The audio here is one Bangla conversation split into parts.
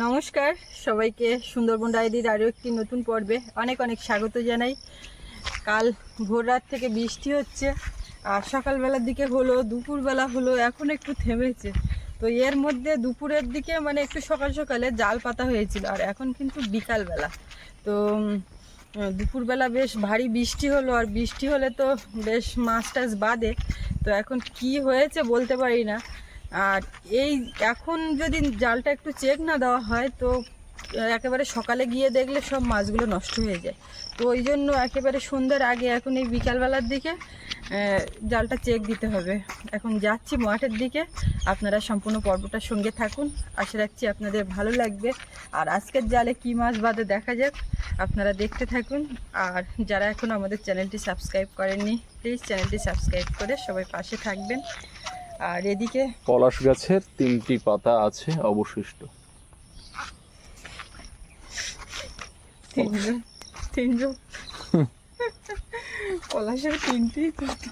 নমস্কার, সবাইকে সুন্দরবন ডায়েরির আরও একটি নতুন পর্বে অনেক অনেক স্বাগত জানাই। কাল ভোর রাত থেকে বৃষ্টি হচ্ছে, আর সকালবেলার দিকে হলো, দুপুরবেলা হলো, এখন একটু থেমেছে। তো এর মধ্যে দুপুরের দিকে মানে একটু সকাল সকালে জাল পাতা হয়েছিল, আর এখন কিন্তু বিকালবেলা। তো দুপুরবেলা বেশ ভারী বৃষ্টি হলো, আর বৃষ্টি হলে তো বেশ মাছ টাছ বাদে তো এখন কি হয়েছে বলতে পারি না। আর এই এখন যদি জালটা একটু চেক না দেওয়া হয়, তো একেবারে সকালে গিয়ে দেখলে সব মাছগুলো নষ্ট হয়ে যায়। তো ওই জন্য একেবারে সন্ধ্যার আগে এখন এই বিকালবেলার দিকে জালটা চেক দিতে হবে। এখন যাচ্ছি মাঠের দিকে। আপনারা সম্পূর্ণ পর্বটার সঙ্গে থাকুন। আশা রাখছি আপনাদের ভালো লাগবে। আর আজকের জালে কী মাছ বাদে দেখা যাক। আপনারা দেখতে থাকুন। আর যারা এখন আমাদের চ্যানেলটি সাবস্ক্রাইব করেননি প্লিজ চ্যানেলটি সাবস্ক্রাইব করে সবাই পাশে থাকবেন। আর এদিকে? পলাশ গাছের তিনটি পাতা আছে অবশিষ্ট। তিনজন তিনজন। পলাশের তিনটি পাতা।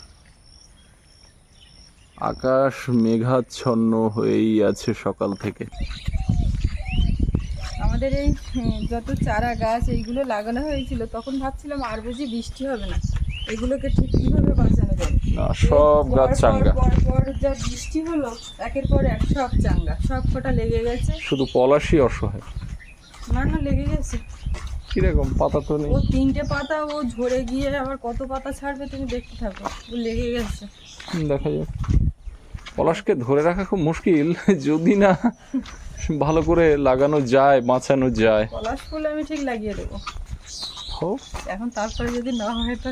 আকাশ মেঘাচ্ছন্ন হয়েই আছে সকাল থেকে। আমাদের এই যত চারা গাছ এইগুলো লাগানো হয়েছিল তখন ভাবছিলাম আর বুঝি বৃষ্টি হবে না। এগুলোকে ঠিক কীভাবে যাবে না সব গাছ চাঙ্গা। যা বৃষ্টি হলো একের পর এক সব চাঙ্গা সব কটা লেগে গেছে। শুধু পলাশই অসহায়। না না লেগে গেছে। কীরকম পাতা তো নেই। ও তিনটে পাতা ও ঝরে গিয়ে আবার কত পাতা ছাড়বে তুমি দেখতে থাকো। ও লেগে গেছে। দেখা যাক। পলাশকে ধরে রাখা খুব মুশকিল। যদি না ভালো করে লাগানো যায় বাঁচানো যায়। পলাশ ফুল আমি ঠিক লাগিয়ে দেবো। হোক এখন তারপরে যদি না হয় তো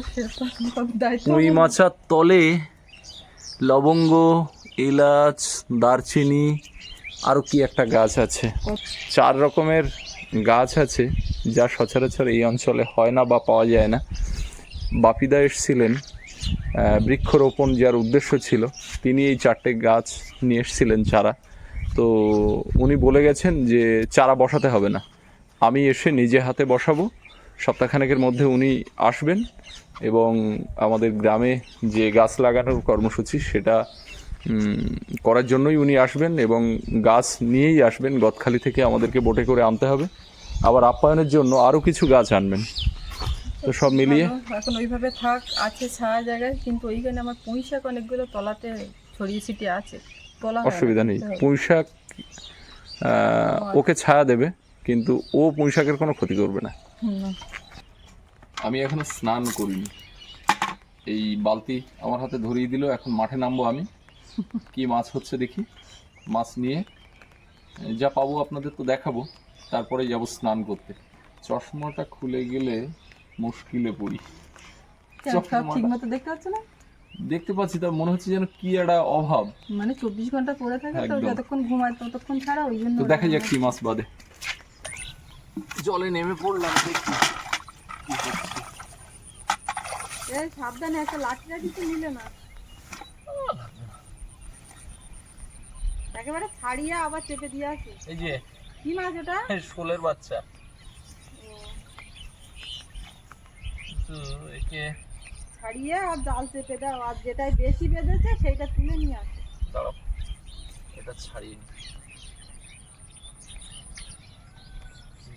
আমার। মাচার তলে লবঙ্গ এলাচ দারচিনি আরও কি একটা গাছ আছে। চার রকমের গাছ আছে যা সচরাচর এই অঞ্চলে হয় না বা পাওয়া যায় না। বাপিদা এসছিলেন বৃক্ষরোপণ যার উদ্দেশ্য ছিল তিনি এই চারটে গাছ নিয়ে এসছিলেন চারা। তো উনি বলে গেছেন যে চারা বসাতে হবে না। আমি এসে নিজে হাতে বসাবো সপ্তাহখানেকের মধ্যে উনি আসবেন এবং আমাদের গ্রামে যে গাছ লাগানোর কর্মসূচি সেটা করার জন্যই উনি আসবেন এবং গাছ নিয়েই আসবেন। গদখালি থেকে আমাদেরকে বোটে করে আনতে হবে। আবার আপ্যায়নের জন্য আরও কিছু গাছ আনবেন। তো সব মিলিয়ে এখন ওইভাবে থাক আছে ছায়া জায়গায় কিন্তু ওইখানে আমার পুঁই শাক অনেকগুলো তলাতে ছড়িয়ে ছিটিয়ে আছে। তোলা অসুবিধা নেই। তুলতে হবে। পুঁই শাক ওকে ছায়া দেবে। কিন্তু ও পুঁই শাকের কোনো ক্ষতি করবে না। আমি এখনও স্নান করিনি। এই বালতি আমার হাতে ধরিয়ে দিল এখন মাঠে নামবো আমি। কি মাছ হচ্ছে দেখি। মাছ নিয়ে যা পাবো আপনাদের তো দেখাবো। তারপরে যাব স্নান করতে। চশমাটা খুলে গেলে মুশকিলে পড়ি। দেখতে পাচ্ছ না? দেখতে পাচ্ছি তার মনে হচ্ছে যেন কি একটা অভাব। মানে চব্বিশ ঘণ্টা পরে থাকে যতক্ষণ ঘুমায় ততক্ষণ ছাড়া ওই জন্য দেখা যাক কি মাছ বাদে। জলে নেমে পড়লাম দেখি। সাবধানে একটা লাঠি লাঠি তো নিলে না। একেবারে ছাড়িয়ে আবার চেপে দিয়ে আসি। এই যে কি মাছ ওটা শোলের বাচ্চা। তো একে ছাড়িয়ে আর জাল চেপে দাও আর যেটাই বেশি বেঁধেছে সেইটা তুলে নিয়ে আসে। দাঁড়াও এটা ছাড়িয়ে নি।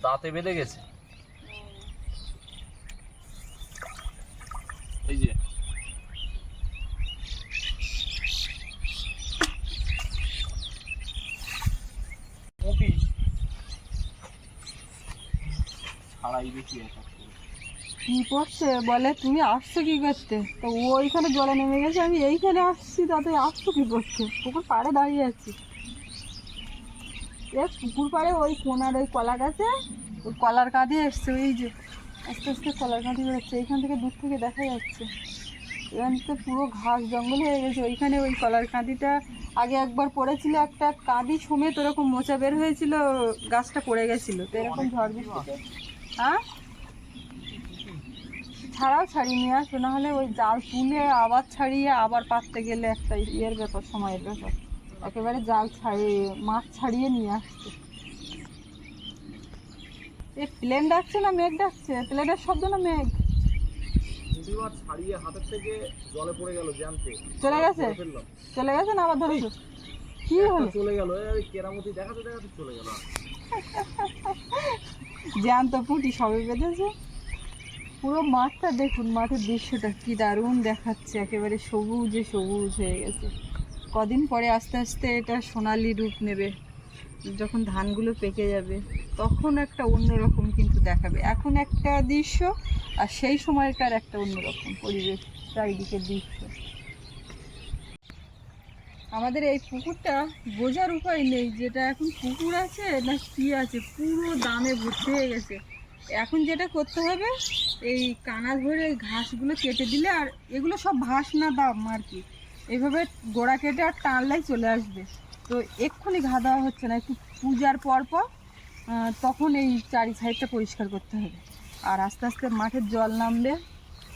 দাঁতে বেঁধে গেছে। এই যে। কি করছে? বলে, তুমি আসছো কি করতে? তো ও ওইখানে জলে নেমে গেছে, আমি এইখানে আসছি, তাতে আসছো কি করছে পুকুর পাড়ে দাঁড়িয়ে আছি। এ পুকুর পাড়ে ওই কোনার ওই কলা গাছে? ওই কলার কাঁধে এসছে, ওই যে আস্তে আস্তে কলার কাঁধে বেরোচ্ছে এইখান থেকে দূর থেকে দেখা যাচ্ছে। এখান তো পুরো ঘাস জঙ্গল হয়ে গেছে, ওইখানে ওই কলার কাঁদিটা আগে একবার পড়েছিল, একটা কাঁদি সমেত ওরকম মোচা বের হয়েছিল, গাছটা পড়ে গেছিল, তো এরকম ঝড় বৃষ্টিতে। হ্যাঁ? ছাড়াও ছাড়িয়ে নিয়ে আসবে নাহলে ওই জাল তুলে আবার ছাড়িয়ে আবার পাততে গেলে একটা ইয়ের ব্যাপার, সময়ের ব্যাপার। একেবারে জাল ছাড়িয়ে মাছ ছাড়িয়ে নিয়ে আসছে। এ প্লেন ডাকছে না মেঘ ডাকছে? প্লেনের শব্দ না মেঘ? ছাড়িয়ে হাতের থেকে জলে পড়ে গেল চলে গেছে? চলে গেছে না আবার ধরেছো কি হলো? চলে গেল এই কেরামতি দেখাতে দেখাতে চলে গেল। জ্যান্ত পুটি সবে বেঁধেছে। পুরো মাঠটা দেখুন মাঠের দৃশ্যটা কি দারুণ দেখাচ্ছে। একেবারে সবুজে সবুজ হয়ে গেছে। কদিন পরে আস্তে আস্তে এটা সোনালি রূপ নেবে, যখন ধানগুলো পেকে যাবে, তখন একটা অন্যরকম কিন্তু দেখাবে। এখন একটা দৃশ্য, আর সেই সময়কার একটা অন্যরকম পরিবেশ চারিদিকের দৃশ্য। আমাদের এই পুকুরটা বোঝার উপায় নেই, যেটা এখন পুকুর আছে না কি আছে, পুরো দামে ভর্তি হয়ে গেছে। এখন যেটা করতে হবে, এই কানা ধরে ঘাসগুলো কেটে দিলে, আর এগুলো সব ভাস না দাম আর কি। এইভাবে গোড়া কেটে আর টানলেই চলে আসবে। তো এক্ষুনি ঘা দেওয়া হচ্ছে না, একটু পূজার পর পর তখন এই চারি সাইডটা পরিষ্কার করতে হবে। আর আস্তে আস্তে মাঠের জল নামবে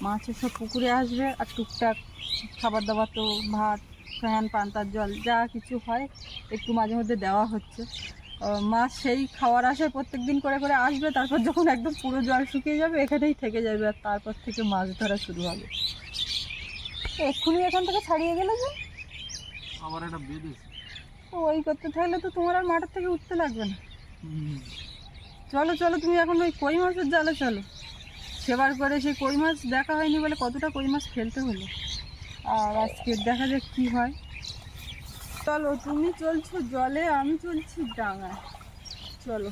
মাছের সব পুকুরে আসবে, আর টুকটাক খাবার দাবার তো ভাত, ফ্যান, পান্তার জল, যা কিছু হয় একটু মাঝে মধ্যে দেওয়া হচ্ছে। মাছ সেই খাওয়ার আশায় প্রত্যেক দিন করে করে আসবে, তারপর যখন একদম পুরো জল শুকিয়ে যাবে, এখানেই থেকে যাবে, আর তারপর থেকে মাছ ধরা শুরু হবে। এক্ষুনি এখান থেকে ছাড়িয়ে গেলে যে? আবার একটা বেঁধেছে ওই করতে থাকলে তো তোমার আর মাঠের থেকে উঠতে লাগবে না। চলো চলো তুমি এখন ওই কই মাছের জালে চলো। সেবার করে সেই কই মাছ দেখা হয়নি বলে কতটা কই মাছ ফেলতে হলো। আর আজকে দেখা যাক কি হয়। চলো তুমি চলছো জলে আমি চলছি ডাঙায়। চলো।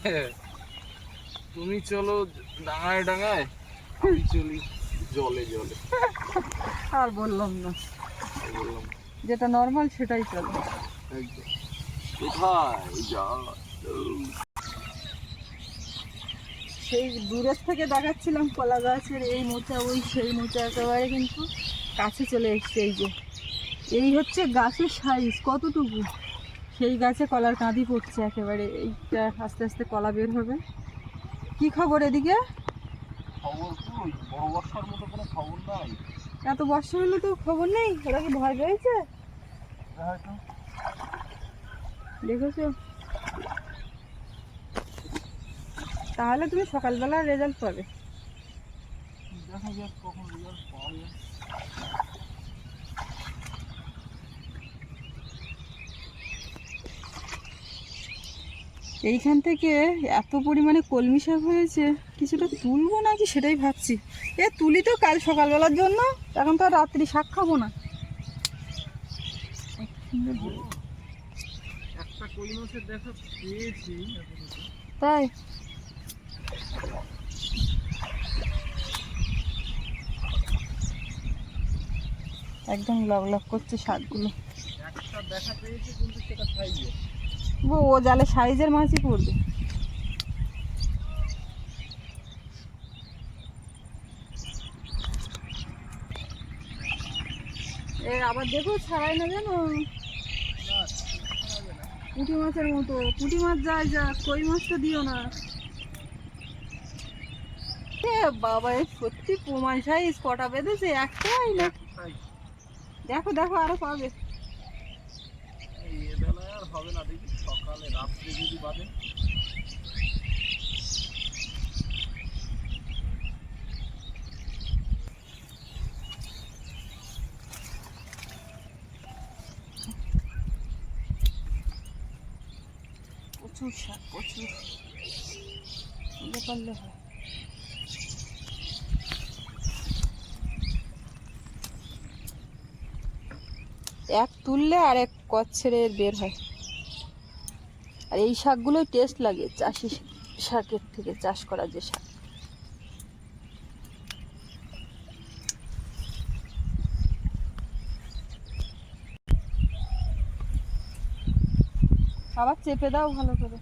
তুমি চলো ডাঙায় ডাঙায় আমি চলি। জলে জলে। আর বললাম না। বললাম। যেটা নর্মাল সেটাই চলো। কোথায় যা সেই দূরের থেকে দেখাচ্ছিলাম কলা গাছের এই মোচা ওই সেই মোচা একেবারে কিন্তু কাছে চলে এসছে এই যে। এই হচ্ছে গাছের সাইজ কতটুকু? সেই গাছে কলার কাঁদি পড়ছে একেবারে। এইটা আস্তে আস্তে কলা বের হবে। কি খবর এদিকে? খবর? কই বড় বর্ষার মতো কোনো খবর নাই। এত বর্ষা হলে তো খবর নেই? ওরা কি ভয় পেয়েছে? হয়তো। দেখেছ? তাহলে তুমি সকালবেলা রেজাল্ট পাবে। দেখা যাক কখন রেজাল্ট পাওয়া যায়। এইখান থেকে এত পরিমাণে কলমি শাক হয়েছে কিছুটা তুলবো নাকি সেটাই ভাবছি। এ তুলি তো কাল সকালবেলার জন্য এখন তো রাত্রি শাক খাব না। তাই? একদম লগ লগ করছে শাকগুলো। একটা দেখা পেয়েছি কিন্তু সেটা খাইয়ে ও ও জালে সাইজের মাছই পড়বে। আবার দেখো ছাড়াই না জানো? পুঁটি মাছের মতো। পুঁটি মাছ যায় যা কই মাছটা দিও না। বাবা সত্যি প্রমাণ সাইজ কটা বেঁধেছে? একটাই না? দেখো দেখো, আরও পাবে। হবে না দেখি। সকালে রাত্রে যদি হয়। এক তুললে আর এক কচ্ছেরে বের হয়। আর এই শাকগুলোই টেস্ট লাগে চাষি শাকের থেকে চাষ করা যে শাক। আবার চেপে দাও ভালো করে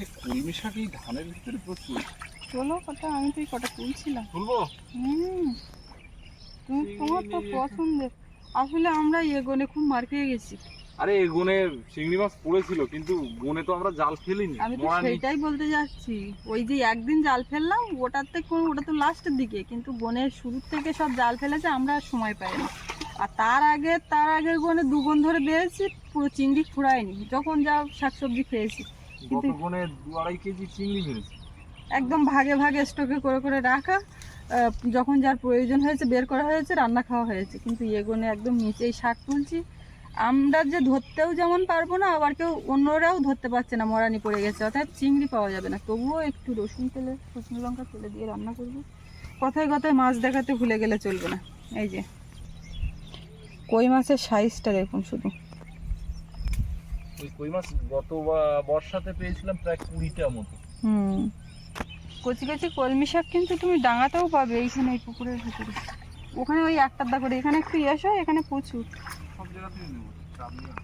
এই কলমি শাক এই ধানের ভিতরে প্রচুর। চলো কটা আমি তো এই কটা তুলছিলাম। তুলবো? হুম। তুমি তোমার তো পছন্দের। আসলে আমরা এগোনে খুব মার খেয়ে গেছি। আরে এই গুনে চিংড়ি মাছ পড়েছিল কিন্তু গুনে তো আমরা জাল ফেলিনি আমি তো। সেটাই বলতে যাচ্ছি। ওই যে একদিন জাল ফেললাম ওটাতে কোন ওটা তো লাস্টের দিকে কিন্তু বনের শুরুর থেকে সব জাল ফেলেছে আমরা আর সময় পাই না। আর তার আগে তার আগের গনে দু গন ধরে বেড়েছি পুরো চিংড়ি ফুরায়নি। যখন যা শাকসবজি খেয়েছি। কিন্তু গতক্ষণে দু কেজি চিংড়ি মেরেছি একদম ভাগে ভাগে স্টকে করে করে রাখা যখন যার প্রয়োজন হয়েছে বের করা হয়েছে রান্না খাওয়া হয়েছে। কিন্তু এগোনে একদম নিচেই শাক তুলছি। আমরা যে ধরতেও যেমন পারব না আবার কেউ অন্যরাও ধরতে পারছে না মরানি পড়ে গেছে। অর্থাৎ চিংড়ি পাওয়া যাবে না। তবুও একটু রসুন তেলে শুকনো লঙ্কা তেলে দিয়ে রান্না করব। কথায় কথায় মাছ দেখাতে ভুলে গেলে চলবে না। এই যে কই মাছের সাইজটা দেখুন শুধু। ওই কই মাছ? গত বর্ষাতে পেয়েছিলাম প্রায় কুড়িটা মতো। হুম। কচি কচি কলমি শাক কিন্তু তুমি ডাঙাতেও পাবে এইখানে এই পুকুরের ভিতরে। ওখানে ওই একটা দা করে এখানে একটু এসো এখানে প্রচুর। সব জায়গাতেই নেব চাপ নেই।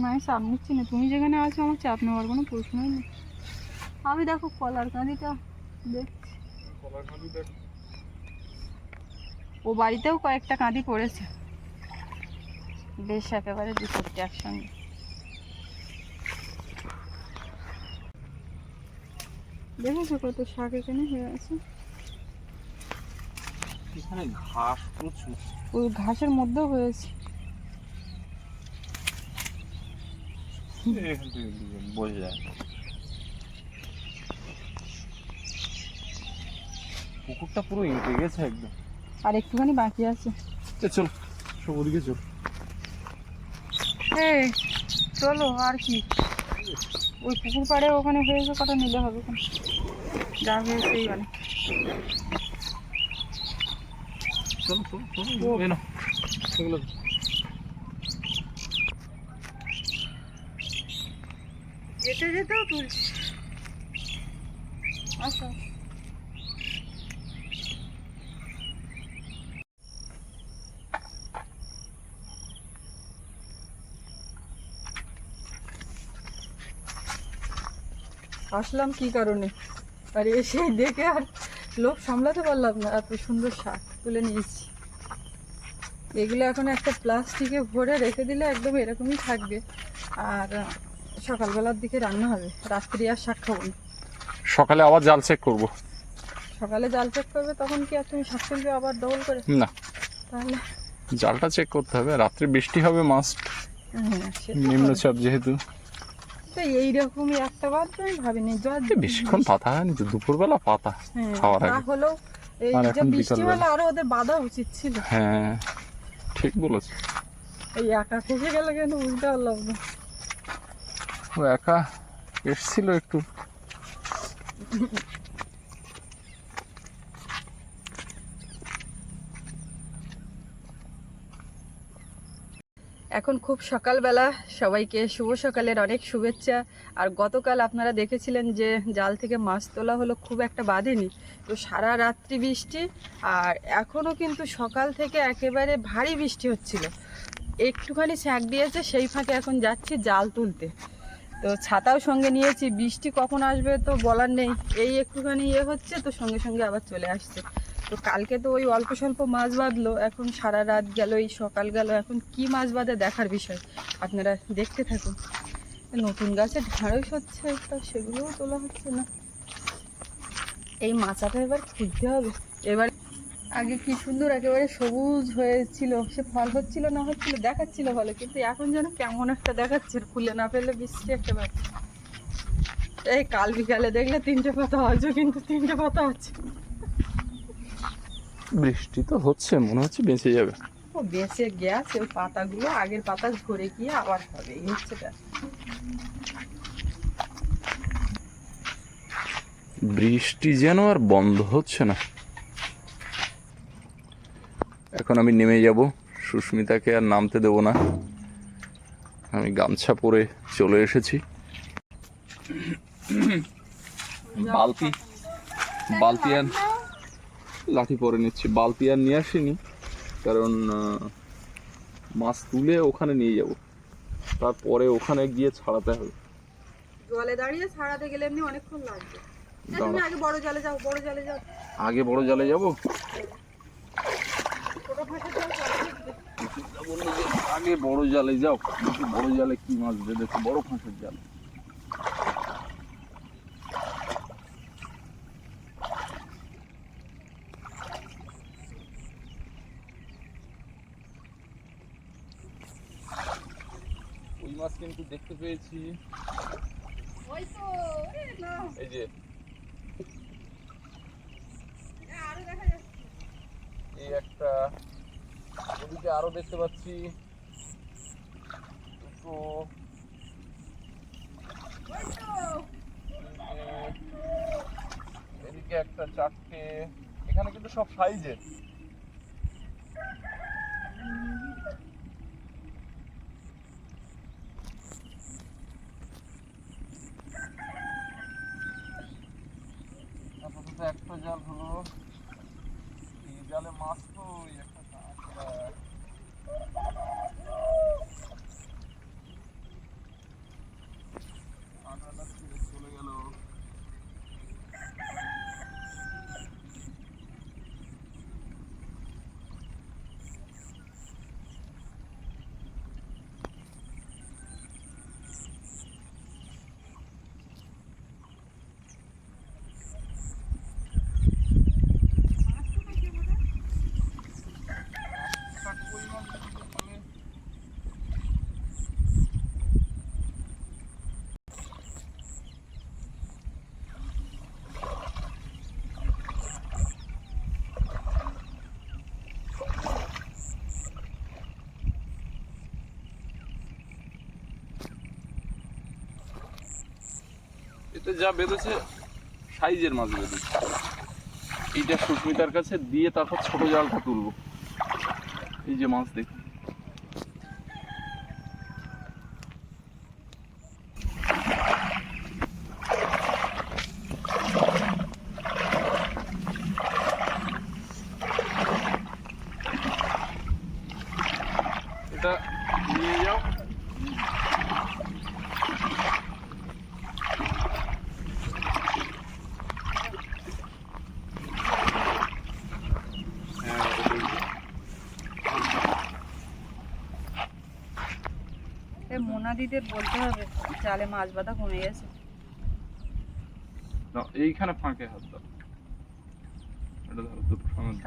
না আমি চাপ নিচ্ছি না। তুমি যেখানে আছো আমার চাপ নেওয়ার কোনো প্রশ্নই নেই। আমি দেখো কলার কাঁদিটা দেখছি। কলার কাঁদি দেখ। ও বাড়িতেও কয়েকটা কাঁদি পড়েছে। বেশ একেবারে দু চারটে একসঙ্গে। দেখেছ কত শাক এখানে হয়ে আছে। এখানে ঘাস প্রচুর। ওই ঘাসের মধ্যেও হয়েছে। বোঝা যায়। পুকুরটা পুরো এঁটে গেছে একদম। আর একটুখানি বাকি আছে। চল সব ওদিকে চল। এই চলো আর কি? ওই পুকুর পাড়ে ওখানে হয়েছে কটা নিলে হবে ওখানে যা হয়েছে এই মানে। চল যেতে যেতেও তুলছি। আচ্ছা। আসলাম কি কারণে? আর এসে দেখে আর লোভ সামলাতে পারলাম না এত সুন্দর শাক তুলে নিয়েছি। এগুলো এখন একটা প্লাস্টিকে ভরে রেখে দিলে একদম এরকমই থাকবে। আর সকালবেলার দিকে রান্না হবে রাত্রি আর শাক খাব না। সকালে আবার জাল চেক করব। সকালে জাল চেক করবে তখন কি আর তুমি শাক তুলবে আবার ডবল করে? না। তাহলে জালটা চেক করতে হবে রাত্রে বৃষ্টি হবে মাস্ট হ্যাঁ নিম্নচাপ যেহেতু। তো এইরকমই একটা বার তো আমি ভাবিনি জল বেশিক্ষণ পাতা হয়নি তো দুপুরবেলা পাতা হ্যাঁ, খাওয়ার আগে। হলেও এই যে বৃষ্টিবেলা। আরও ওদের বাধা উচিত ছিল। হ্যাঁ ঠিক বলেছ। এই একা থেকে গেলে কেন বুঝতে পারলাম না ও একা এসছিল একটু। এখন খুব সকালবেলা, সবাইকে শুভ সকালের অনেক শুভেচ্ছা। আর গতকাল আপনারা দেখেছিলেন যে জাল থেকে মাছ তোলা হলো খুব একটা বাঁধেনি। তো সারা রাত্রি বৃষ্টি, আর এখনও কিন্তু সকাল থেকে একেবারে ভারী বৃষ্টি হচ্ছিল। একটুখানি স্যাক দিয়েছে, সেই ফাঁকে এখন যাচ্ছি জাল তুলতে। তো ছাতাও সঙ্গে নিয়েছি, বৃষ্টি কখন আসবে তো বলার নেই। এই একটুখানি ইয়ে হচ্ছে, তো সঙ্গে সঙ্গে আবার চলে আসছে। তো কালকে তো ওই অল্প স্বল্প মাছ বাঁধলো, এখন সারা রাত গেল, এই সকাল গেল, এখন কি মাছ বাঁধে দেখার বিষয়। আপনারা দেখতে থাকুন। নতুন গাছে ঢাঁড়স হচ্ছে তা সেগুলোও তোলা হচ্ছে না। এই মাচাটা এবার খুঁজতে হবে। এবার আগে কি সুন্দর একেবারে সবুজ হয়েছিল, সে ফল হচ্ছিল না হচ্ছিল, দেখাচ্ছিল ভালো, কিন্তু এখন যেন কেমন একটা দেখাচ্ছে খুলে না ফেললে বৃষ্টি একটা ব্যাপার। এই কাল বিকালে দেখলে তিনটে পাতা, আজও কিন্তু তিনটে পাতা আছে। বৃষ্টি তো হচ্ছে মনে হচ্ছে বেঁচে যাবে। ও বেঁচে গেছে ওই পাতাগুলো আগের পাতা ঝরে গিয়ে আবার হবে এই হচ্ছে বৃষ্টি যেন আর বন্ধ হচ্ছে না। এখন আমি নেমে যাব সুস্মিতাকে আর নামতে দেবো না। আমি গামছা পরে চলে এসেছি। বালতি বালতি আর লাঠি পরে নিচ্ছি। বালতি আর নিয়ে আসিনি কারণ মাছ তুলে ওখানে নিয়ে যাব। তারপরে ওখানে গিয়ে ছাড়াতে হবে। জলে দাঁড়িয়ে ছাড়াতে গেলে এমনি অনেকক্ষণ লাগবে। এই তুমি আগে বড় জলে যাও বড় জলে যাও। আগে বড় জালে যাব? আগে বড় জালে যাও। দেখি বড় জালে কি মাছ বেঁধেছে বড় ফাঁসের জাল ওই মাছ কিন্তু দেখতে পেয়েছি। এই যে। আরও এই একটা ওদিকে আরও দেখতে পাচ্ছি। দুটো। এদিকে একটা চারটে। এখানে কিন্তু সব সাইজের। একটা জাল হলো। এই জালে মাছ তো ওই একটা কাঁকড়া। কাঁকড়াটা ছেড়ে চলে গেল একটা কই মাছ যদি বলে, এতে যা বেঁধেছে, সাইজের মাছ বেঁধেছে। এইটা সুস্মিতার কাছে দিয়ে তারপর ছোট জালটা তুলবো। এই যে মাছ দেখুন। এটা নিয়ে যাও। এ বলতে হবে জালে মাছ বাঁধা কমে গেছে। না এইখানে ফাঁকে হাত দাও। এটা ধরো দুটো সামনে।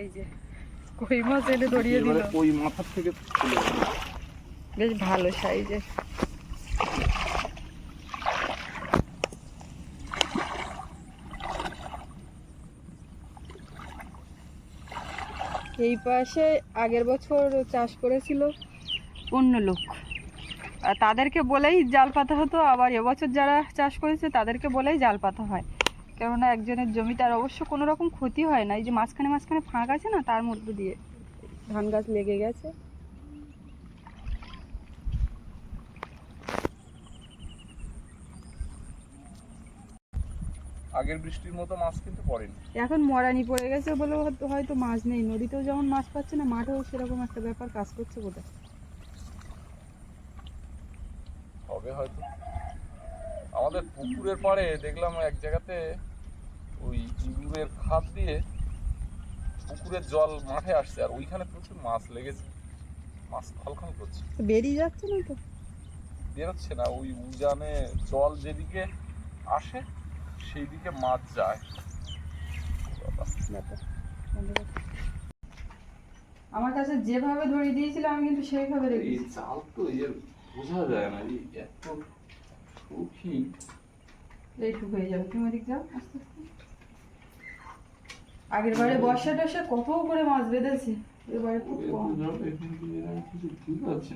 এই যে কই মাছ এনে ধরিয়ে দিল। ওই মাথার থেকে বেশ ভালো সাইজের। এই পাশে আগের বছর চাষ করেছিল অন্য লোক। তাদেরকে বলেই জাল পাতা হতো। আবার এবছর যারা চাষ করেছে তাদেরকে বলেই জাল পাতা হয়। কেননা একজনের জমি তার অবশ্য কোনো রকম ক্ষতি হয় না। এই যে মাঝখানে মাঝখানে ফাঁক আছে না তার মধ্যে দিয়ে ধান গাছ লেগে গেছে। আগের বৃষ্টির মতো মাছ কিন্তু পড়েনি। এখন মরানি পড়ে গেছে বলে হয়তো- হয়তো মাছ নেই। নদীতেও যেমন মাছ পাচ্ছে না মাঠেও সেরকম একটা ব্যাপার কাজ করছে বোধহয়। হবে হয়তো। আমাদের পুকুরের পাড়ে দেখলাম এক জায়গাতে ওই ইঁদুরের খাদ দিয়ে পুকুরের জল মাঠে আসছে আর ওইখানে প্রচুর মাছ লেগেছে। মাছ খলখল করছে। বেরিয়ে যাচ্ছে না তো? বেরোচ্ছে না ওই উজানে জল যেদিকে আসে সেই দিকে মাছ যায়। আমার কাছে যেভাবে ধরিয়ে দিয়েছিল আমি কিন্তু সেইভাবে এই রেখেছি চাল তো এর বোঝা যায় না এই এত সৌখী। এইটুকু হয়ে যাবে। তুমি ওদিক যাও আস্তে আস্তে। আগের বারে বর্ষা টর্ষা কত করে মাছ বেঁধেছে। এবারে খুব কম। কিছু পারছি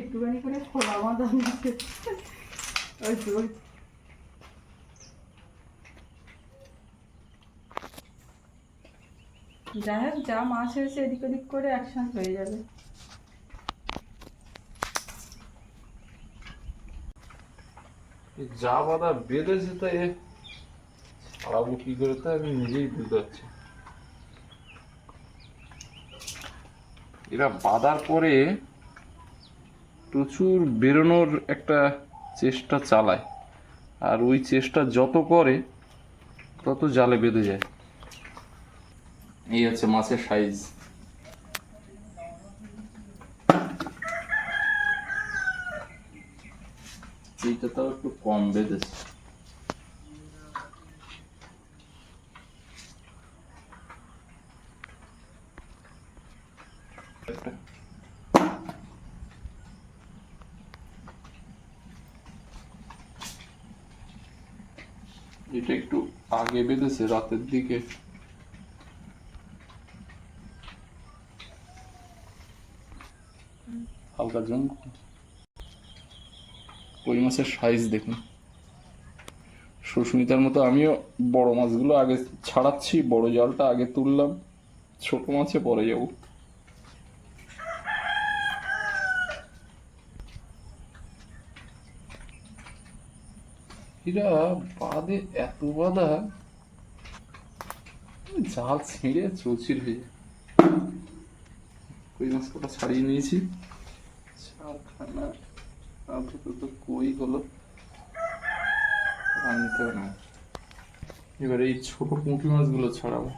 একটুখানি করে খোলা আনছে ওই তো, ওই তো। যাই হোক, যা মাছ হয়েছে এদিক ওদিক করে একসাথে হয়ে যাবে। যা বাধা বেঁধেছে তো এ ছাড়াবো কি করে তো আমি নিজেই বুঝতে পারছি। এরা বাঁধার পরে প্রচুর বেরোনোর একটা চেষ্টা চালায়। আর ওই চেষ্টা যত করে, তত জালে বেঁধে যায়। এই হচ্ছে মাছের সাইজ। এইটা তো একটু কম বেঁধেছে। এটা একটু আগে বেঁধেছে, রাতের দিকে। জং কই মাছের সাইজ দেখুন। সুস্মিতার মতো আমিও বড় মাছগুলো আগে ছাড়াচ্ছি, বড় জালটা আগে তুললাম, ছোট মাছে পরে যাব। এরা বাদে এত বাদা, জাল ছিঁড়ে চৌচির হয়ে কই মাছ কটা ছাড়িয়ে নিয়েছি? আপাতত কই হলো? আনতে না। এবার এই ছোট পুঁটি মাছগুলো ছাড়াবো।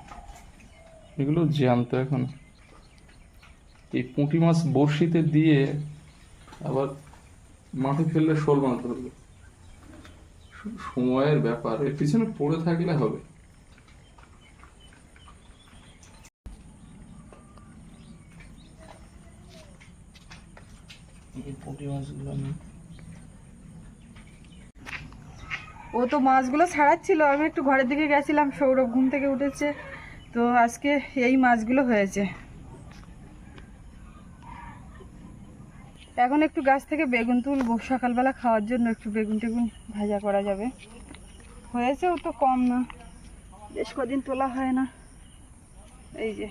এগুলো জ্যান্ত এখন। এই পুঁটি মাছ বড়শিতে দিয়ে আবার মাঠে ফেললে শোল হবে শুধু সময়ের ব্যাপার। এর পিছনে পড়ে থাকলে হবে। এই পুঁটি মাছগুলো আমি ও তো মাছগুলো ছাড়াচ্ছিল, আমি একটু ঘরের দিকে গেছিলাম, সৌরভ ঘুম থেকে উঠেছে। তো আজকে এই মাছগুলো হয়েছে। এখন একটু গাছ থেকে বেগুন তুলবো, সকালবেলা খাওয়ার জন্য একটু বেগুন টেগুন ভাজা করা যাবে। হয়েছেও তো কম না, বেশ কদিন তোলা হয় না। এই যে।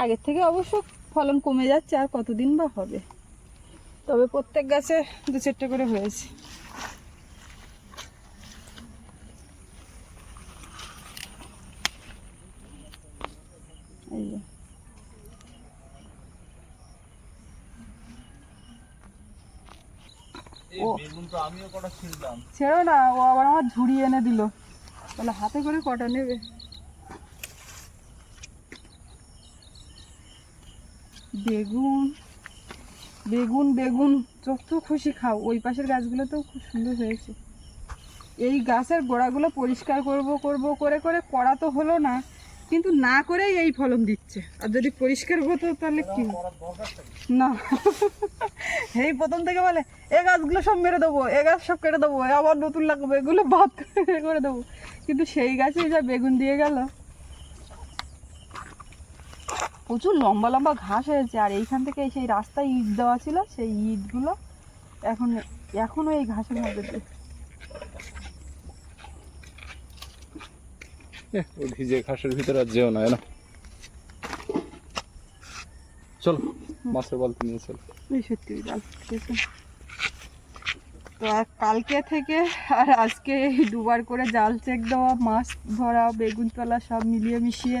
আগের থেকে অবশ্য ফলন কমে যাচ্ছে আর কতদিন বা হবে? তবে প্রত্যেক গাছে দু চারটে করে হয়েছে। ছেড়ো না, ও আবার আমার ঝুড়ি এনে দিল। তাহলে হাতে করে কটা নেবে? বেগুন বেগুন বেগুন, যত খুশি খাও। ওই পাশের গাছগুলোতেও খুব সুন্দর হয়েছে। এই গাছের গোড়াগুলো পরিষ্কার করব করব, করে করে করা তো হলো না, কিন্তু না করেই এই ফলন দিচ্ছে। আর যদি পরিষ্কার হতো তাহলে কি? না। এই প্রথম থেকে বলে, এ গাছগুলো সব মেরে দেবো, এ গাছ সব কেটে দেবো আবার নতুন লাগাবো, এগুলো বাদ করে দেবো। কিন্তু সেই গাছে যা বেগুন দিয়ে গেল প্রচুর লম্বা লম্বা ঘাস হয়েছে আর এইখান থেকে সেই রাস্তায় ইট দেওয়া ছিল সেই ইটগুলো এখন এখনও এই ঘাসের মধ্যে ভিজে ঘাসের ভিতরে আর যেও না না। চলো মাছের বালতি নিয়ে চলো। এই সত্যি তো আর কালকে থেকে আর আজকে দুবার করে জাল চেক দেওয়া মাছ ধরা বেগুন তোলা সব মিলিয়ে মিশিয়ে